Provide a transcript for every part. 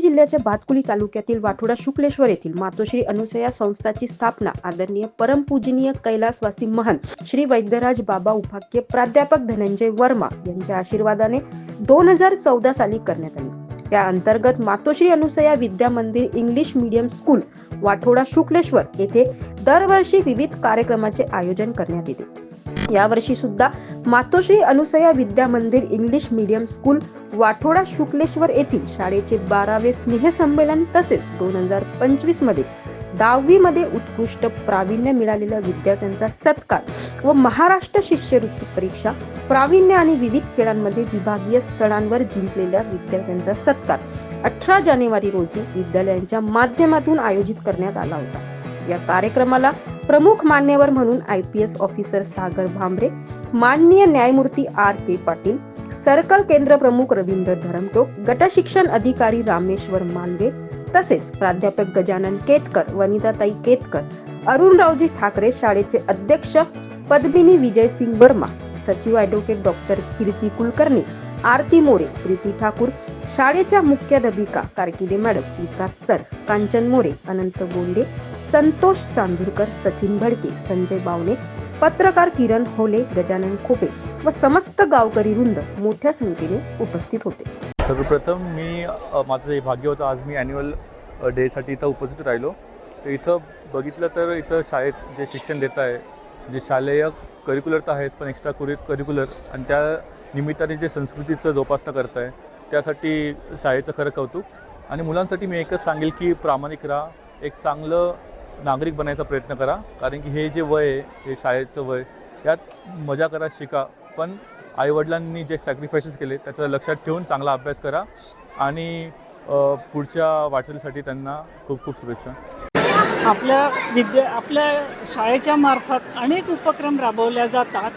अमरावती जिल्ह्याच्या भातकुली तालुक्यातील वाठोडा शुक्लेश्वर येथील मातोश्री अनुसया संस्थाची स्थापना आदरणीय परमपूजनीय कैलासवासी महान श्री वैद्यराज बाबा उपाख्य प्राध्यापक धनंजय वर्मा यांच्या आशीर्वादाने दोन हजार चौदा साली करण्यात आली. त्या अंतर्गत Matoshri Anusaya Vidya Mandir English medium school Wathoda Shukleshwar येथे दरवर्षी विविध कार्यक्रमाचे आयोजन करण्यात येते. यावर्षी सुद्धा Matoshri Anusaya Vidya Mandir English medium school Wathoda Shukleshwar येथील शाळेचे बारावे स्नेहसंमेलन तसेच दोन हजार पंचवीसमध्ये दहावी मध्ये उत्कृष्ट प्रावीण्य मिळालेल्या विद्यार्थ्यांचा सत्कार व महाराष्ट्र शिष्यवृत्ती परीक्षा प्रावीण्य आणि विविध खेळांमध्ये विभागीय स्थळांवर जिंकलेल्या विद्यार्थ्यांचा सत्कार अठरा जानेवारी रोजी विद्यालयांच्या माध्यमातून आयोजित करण्यात आला होता. या कार्यक्रमाला प्रमुख मान्यवर म्हणून I P S officer Sagar Bhambare माननीय न्यायमूर्ती आर के पाटील सर्कल केंद्र प्रमुख रवींद्र धरमटोक गटशिक्षण अधिकारी रामेश्वर मालवे तसेच प्राध्यापक गजानन केतकर वनिताताई केतकर अरुणरावजी ठाकरे शाळेचे अध्यक्ष पद्मिनी विजयसिंग वर्मा सचिव ॲडव्होकेट डॉक्टर कीर्ती कुलकर्णी आरती मोरे प्रीती ठाकूर शाळेच्या मुख्याध्यापिका कारकिडे मॅडम विकास सर कांचन मोरे अनंत गोंडे संतोष चांदूरकर सचिन भडके संजय बावणे पत्रकार किरण होले गजानन खोपे व समस्त गावकरी रुंद मोठ्या संख्येने उपस्थित होते. सर्वप्रथम मी माझं हे भाग्य होतं आज मी ॲन्युअल डेसाठी इथं उपस्थित राहिलो. तर इथं बघितलं तर इथं शाळेत जे शिक्षण देत आहे जे शालेय करिक्युलर तर आहेच पण एक्स्ट्रा कुरि करिक्युलर आणि त्या निमित्ताने जे संस्कृतीचं जोपासना करत आहे त्यासाठी शाळेचं खरं कौतुक. आणि मुलांसाठी मी एकच सांगेल की प्रामाणिक राहा एक चांगलं नागरिक बनायचा प्रयत्न करा. कारण की हे जे वय आहे हे शाळेचं वय यात मजा करा शिका. पण आईवडिलांनी जे सॅक्रिफायसेस केले त्याचं लक्षात ठेवून चांगला अभ्यास करा. आणि पुढच्या वाटचालीसाठी त्यांना खूप खूप शुभेच्छा. आपल्या विद्या आपल्या शाळेच्या मार्फत अनेक उपक्रम राबवल्या जातात.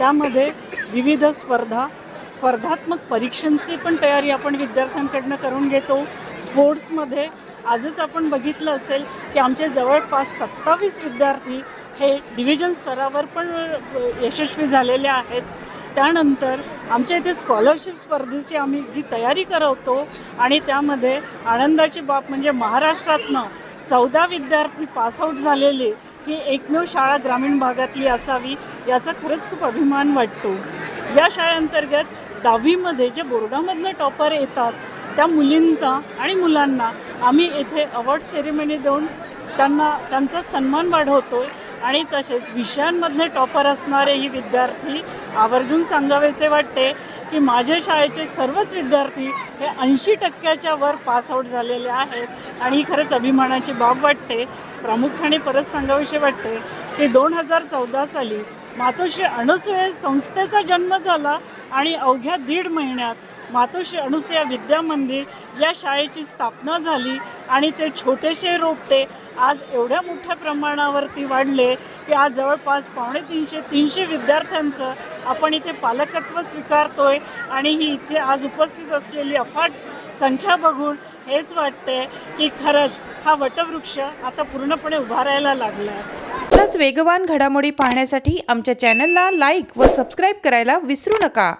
त्यामध्ये विविध स्पर्धा स्पर्धात्मक परीक्षांची पण तयारी आपण विद्यार्थ्यांकडनं करून घेतो. स्पोर्ट्समध्ये आजच आपण बघितलं असेल की आमचे जवळपास सत्तावीस विद्यार्थी हे डिव्हिजन स्तरावर पण यशस्वी झालेले आहेत. त्यानंतर आमच्या इथे स्कॉलरशिप स्पर्धेची आम्ही जी तयारी करवतो आणि त्यामध्ये आनंदाची बाब म्हणजे महाराष्ट्रातनं चौदा विद्यार्थी पासआउट झालेले ही एकमेव शाळा ग्रामीण भागातली असावी याचा खरंच खूप अभिमान वाटतो. या शाळेअंतर्गत दहावीमध्ये जे बोर्डामधनं टॉपर येतात त्या मुलींना आणि मुलांना आम्ही येथे अवॉर्ड सेरेमनी देऊन त्यांना त्यांचा सन्मान वाढवतो आणि तसेच विषयांमधले टॉपर असणारेही विद्यार्थी आवर्जून सांगावेसे वाटते. की माझ्या शाळेचे सर्वच विद्यार्थी हे ऐंशी टक्क्याच्या वर पासआउट झालेले आहेत. आणि ही खरंच अभिमानाची बाब वाटते. प्रामुख्याने परत सांगाविषयी वाटते की दोन हजार चौदा साली मातोश्री अणुसूया संस्थेचा जन्म झाला आणि अवघ्या दीड महिन्यात मातोश्री अणुसूया विद्या मंदिर या शाळेची स्थापना झाली आणि ते छोटेसे रोपटे आज एवढ्या मोठ्या प्रमाणावरती वाढले की आज जवळपास पावणे तीनशे तीनशे विद्यार्थ्यांचं आपण इथे पालकत्व स्वीकारतोय आणि ही इथे आज उपस्थित असलेली अफाट संख्या बघून हेच वाटते की खरंच हा वटवृक्ष आता पूर्णपणे उभारायला लागला आहे वेगवान घडामोडी पाहण्यासाठी आमच्या चॅनलला लाईक व सबस्क्राईब करायला विसरू नका.